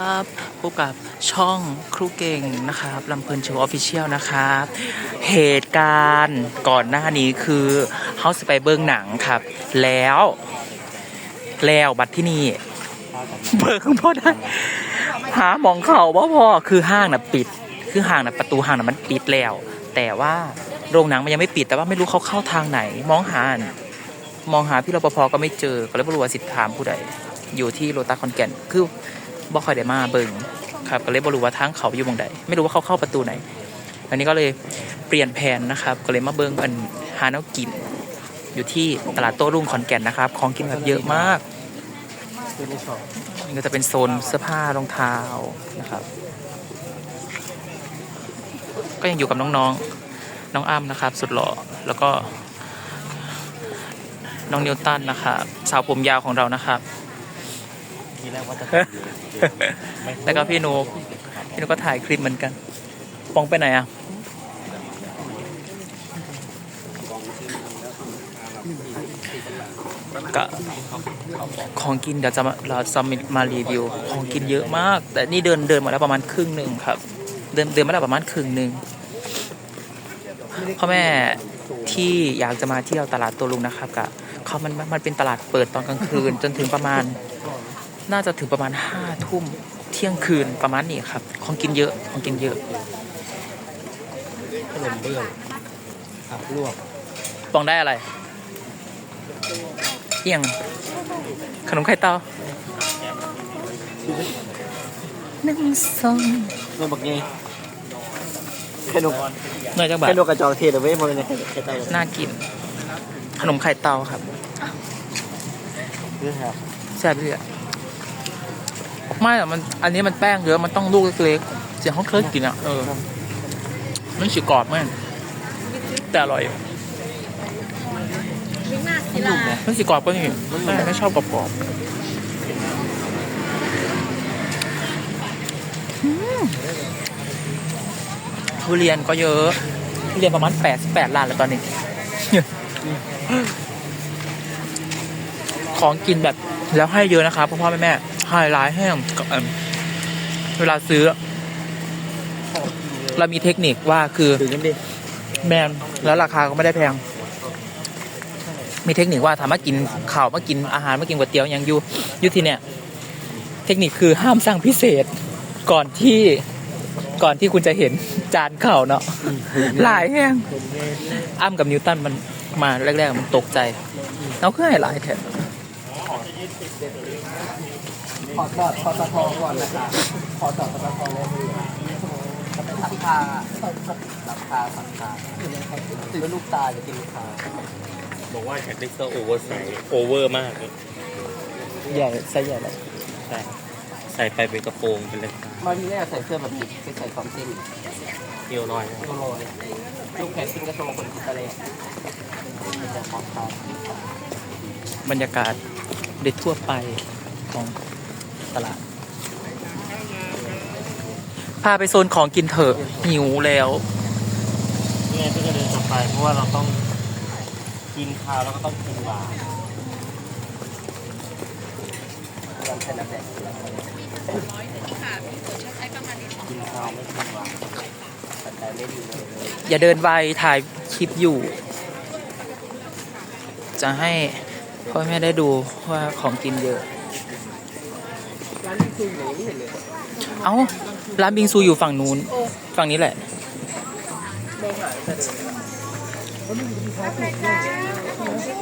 ครับพบกับช่องครูเก่งนะครับลำเพลินโชว์ออฟฟิเชียลนะครับ เหตุการณ์ก่อนหน้านี้คือเฮาสไปเบิ้งหนังครับ แล้ว แล้วบัตรที่นี่ เบิ้งพอได้หาหมองเขาว่าพ่อคือห้างน่ะปิด คือห้างน่ะประตูห้างน่ะมันปิดแล้ว แต่ว่าโรงหนังมันยังไม่ปิดแต่ว่าไม่รู้เขาเข้าทางไหน มองหา มองหาพี่รปภก็ไม่เจอก็เลยไม่รู้ว่าสิทธามผู้ใดอยู่ที่โรตัสคอนแก่นคือ บ่ค่อยได้มาเบิ่งครับก็เลยบ่รู้ว่าทางเขาอยู่ตรงใดไม่รู้ว่าเขาเข้าประตูไหน อันนี้ก็เลยเปลี่ยนแผนนะครับ ก็เลยมาเบิ่งอันหาแนวกิน อยู่ที่ตลาดโต้รุ่งขอนแก่นนะครับ ของกินแบบเยอะมากนี่ก็จะเป็นโซนเสื้อผ้ารองเท้านะครับ ก็ยังอยู่กับน้องๆ น้องอ้ำนะครับ สุดหล่อแล้วก็น้องนิวตันนะครับสาวผมยาวของเรานะครับ ทีแรกว่าจะแล้วก็พี่นุกพี่นุกก็ถ่ายคลิปเหมือนกันปองไปไหนอะก็ของกินเดี๋ยวจะมาเราจะมารีวิวของกินเยอะมาก แต่นี่เดินเดินมาแล้วประมาณครึ่งหนึ่งครับ เดินเดินมาแล้วประมาณครึ่งหนึ่งพ่อแม่ที่อยากจะมาเที่ยวตลาดตัวลุงนะครับกะเขามันมันเป็นตลาดเปิดตอนกลางคืนจนถึงประมาณ น่าจะถึงประมาณห้าทุ่มเที่ยงคืนประมาณนี้ครับ ของกินเยอะของกินเยอะขนมเบื้องผักลวกปองได้อะไร เอียง ขนมไข่เต้าหนึ่งสองเมื่อบอกไงขนมเนยจังบาทขนมกระจอกเทศเอาไว้มาในแค่ใต้น่ากิน ขนมไข่เต้าครับเรื่องครับ แซ่บเลยอะ ไม่อะมันอันนี้มันแป้งเยอะมันต้องลูกเล็กๆเสียงเขาเคยกินอะเออมันฉีกกรอบมากแต่อร่อยมันดุไหมมันสีกรอบก็นี่ไม่ไม่ชอบกรอบๆอืมทุเรียนก็เยอะทุเรียนประมาณแปดแปดล้านแล้วตอนนี้ของกินแบบแล้วให้เยอะนะครับพ่อพ่อแม่แม่ ให้ร้ายแห้งกับเอิ่มเวลาซื้อ เรามีเทคนิคว่าคือถึงกันดิแมนแล้วราคาก็ไม่ได้แพง มีเทคนิคว่าถามว่ากินข้าวมากินอาหารมากินก๋วยเตี๋ยวอย่างอยูอยูที่เนี่ย เทคนิคคือห้ามสั่งพิเศษก่อนที่ก่อนที่คุณจะเห็นจานข้าวเนาะหลายแห้งอ้ำกับนิวตันมันมาแรก ๆ มันตกใจเราคือให้หลายแถม ขอจอดขอตะทอก่อนนะคะขอจอดตะทอแล้วมือจะเป็นสักคาสักคาสักคาถือลูกตาจะกินลูกตาบอกว่าอยากได้เสื้อโอเวอร์ไซส์โอเวอร์มากเลยใหญ่ไซส์ใหญ่เลยใช่ใส่ไปเป็นกระโปรงเป็นเลยมาทีแรกใส่เสื้อแบบนี้ไปใส่สองเส้นเอวลอยโลโลเลยลูกแขนซิงกระโชว์คนกินทะเลบรรยากาศ เด็ดทั่วไปของตลาด พาไปโซนของกินเถอะหิวแล้วเนี่ยที่จะเดินต่อไปเพราะว่าเราต้องกินข้าวแล้วก็ต้องกินหวานลำเส้นน้ำแดงกินข้าวไม่กินหวานปัจจัยไม่ดีเลยอย่าเดินไวถ่ายคลิปอยู่ จะให้ พ่อแม่ได้ดูว่าของกินเยอะ ร้านนี้คืออย่างนี้เห็นเลยเอ้า ร้านบิงซูอยู่ฝั่งนู้น ฝั่งนี้แหละ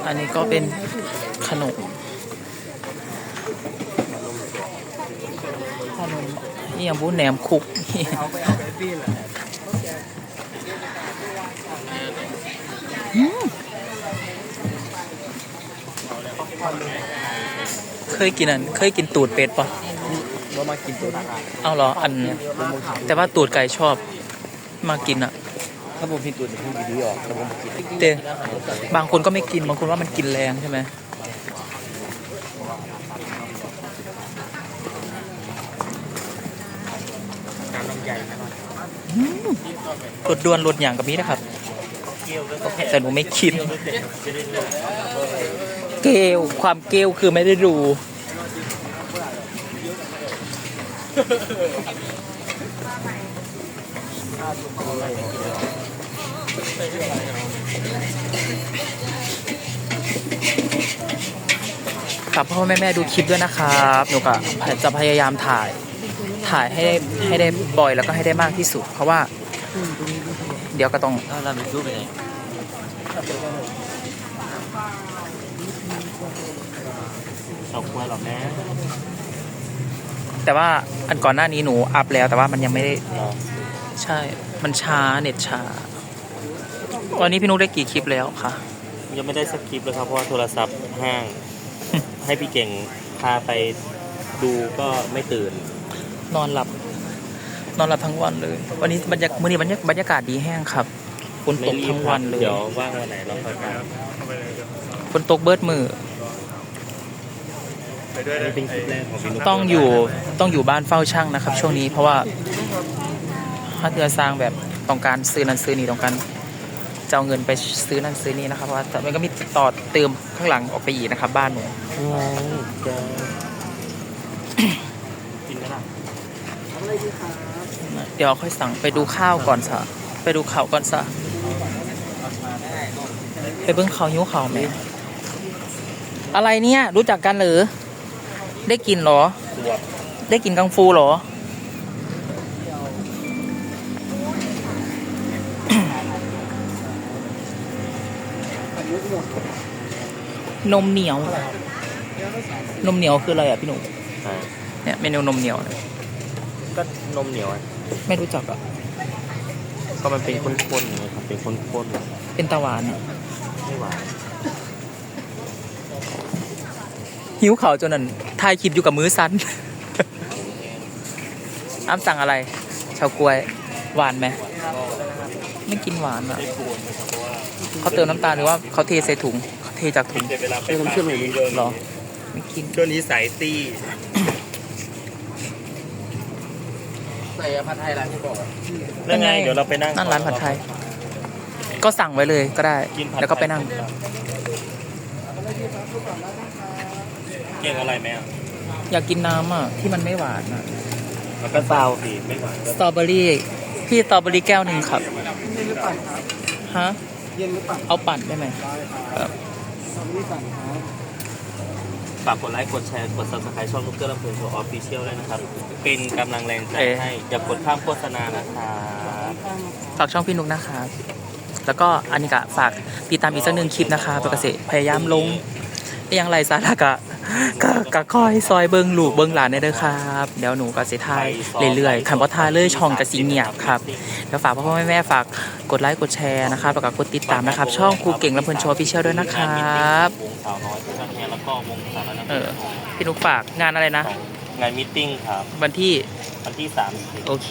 อันนี้ก็เป็นขนม ขนมนี่ยังบูแหนมคุก เอาไปเอาไปพี่แหละ เคยกินอันเคยกินตูดเป็ดปะเรามากินตัวอาหารเอาเหรออัน แต่ว่าตูดไก่ชอบมากินอะถ้าผมกินตัวจะพูดดีๆออกแต่ผมกินแต่บางคนก็ไม่กินบางคนว่ามันกินแรงใช่ไหมน้ำลำไยนะรถด่วนรถอย่างกับนี้นะครับเกี๊ยวแล้วก็แต่หนูไม่คิด เกลความเกลคือไม่ได้ดูฝากพ่อแม่แม่ดูคลิปด้วยนะครับหนูก็จะพยายามถ่ายถ่ายให้ได้ให้ได้บ่อยแล้วก็ให้ได้มากที่สุด เพราะว่า เดี๋ยวก็ต้อง เรามีรูไปไหน เราควรหรอกนะแต่ว่าอันก่อนหน้านี้หนูอัพแล้วแต่ว่ามันยังไม่ได้เราใช่ มันช้าเน็ตช้า วันนี้พี่นุ๊กได้กี่คลิปแล้วคะยังไม่ได้สคริปต์เลยครับเพราะว่าโทรศัพท์ห้าง ให้พี่เก่งพาไปดูก็ไม่ตื่น นอนหลับ นอนหลับทั้งวันเลย วันนี้บรรยากมื้อนี้บรรยากบรรยากาศดีแห้งครับฝนตไม่กรีบทั้งครัวับนเลยเดี๋ยวว่างวันไหนเราค่อยไปฝนตกเบิดมือ อันนี้เป็นคลิปแรกของพี่นุ๊กต้องอยู่ต้องอยู่บ้านเฝ้าช่างนะครับ ช่วงนี้เพราะว่าถ้าเธอสร้างแบบต้องการซื้อนั้นซื้อนี่ต้องการจะเอาเงินไปซื้อนั้นซื้อนี่นะครับเพราะว่าแต่มันก็มีต่อเติมข้างหลังออกไปอีกนะครับ บ้านหนูว้าวจะกินไหมล่ะเดี๋ยวค่อยสั่งไปดูข้าวก่อนซะไปดูข่าวก่อนซะไปเบิ้งข่าวหิ้วข่าวไหมอะไรเนี่ย รู้จักกันหรือ ได้กินเหรอตัวได้กินกังฟูเหรอ นมเหนียว นมเหนียวคืออะไรอะพี่หนุ่มอ่าเนี่ยเมนูนมเหนียวเนี่ยก็นมเหนียวอะไม่รู้จักอะก็มันเป็นข้นๆอย่างเงี้ยครับเป็นข้นเป็นตะหวานอะๆไม่หวาน หิวเขาวจนนั่นถ่ายคลิปอยู่กับมือสั้น อ้ำสั่งอะไรชาวกล้วยหวานไหมไม่กินหวานอะไม่กวนนะครับเพราะว่าเขาเติมน้ำตาลหรือว่าเขาเทใส่ถุงเขาเทจากถุงเดี๋ยวเวลาไปปาร์ตี้ก็หรอไม่กินช่วงนี้สายตี้ใส่ผัดไทยร้านที่บอกนั่นไงเดี๋ยวเราไปนั่งนั่นร้านผัดไทย ก็สั่งไว้เลยก็ได้กินผัดแล้วก็ไปนั่งเก่งอะไรไหมอะอยากกินน้ำอะ ที่มันไม่หวานอะแล้วก็ซาวสิไม่หวานก็สตรอเบอรี่พี่สตรอเบอรี่แก้วหนึ่งครับเย็นหรือปั่นครับฮะเย็นหรือปั่นเอาปั่นได้ไหมได้ครับครับสตรอเบอรี่ปั่นครับฝากกดไลค์กดแชร์กด subscribe ช่องลูกเกอร์ลำเพลินโชว์ออฟฟิเชียลด้วยนะครับ เป็นกำลังแรงใจให้อย่ากดข้ามโฆษณานะครับฝากช่องพี่นุกนะครับแล้วก็อันนี้ก็ฝากติดตามอีกสักหนึ่งคลิปนะคะตัวเกษตรพยายามลงอยังไรสาระกะ ก็ก็คอยซอยเบิ้งลูกเบิ้งหลานได้เด้อครับ เดี๋ยวหนูก็สิทายเรื่อยๆคันว่าทายเลยช่องกระสีเงียบครับเดี๋ยวฝากพ่อพ่อแม่แม่ฝากกดไลค์กดแชร์นะครับแล้วก็กดติดตามนะครับ ช่องครูเก่งลำเพลินโชว์พิเชียลด้วยนะครับวงสาวน้อยเพื่อนแทนแล้วก็วงสาวน้อยนักเอเรียอนพี่นุกฝากงานอะไรนะ งานมิทติ้งครับวันที่วันที่30โอเค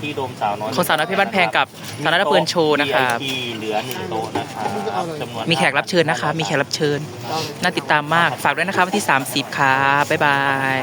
ที่โดมสาวน้อยของสาวน้อยเพชรบ้านแพงกับสาวน้อยเพลินโชว์นะครับ VIP เหลือหนึ่งโต๊ะนะครับจำนวนมีแขกรับเชิญนะคะ มีแขกรับเชิญ น่าติดตามมาก ฝากด้วยนะครับวันที่ 30ครับบ๊ายบาย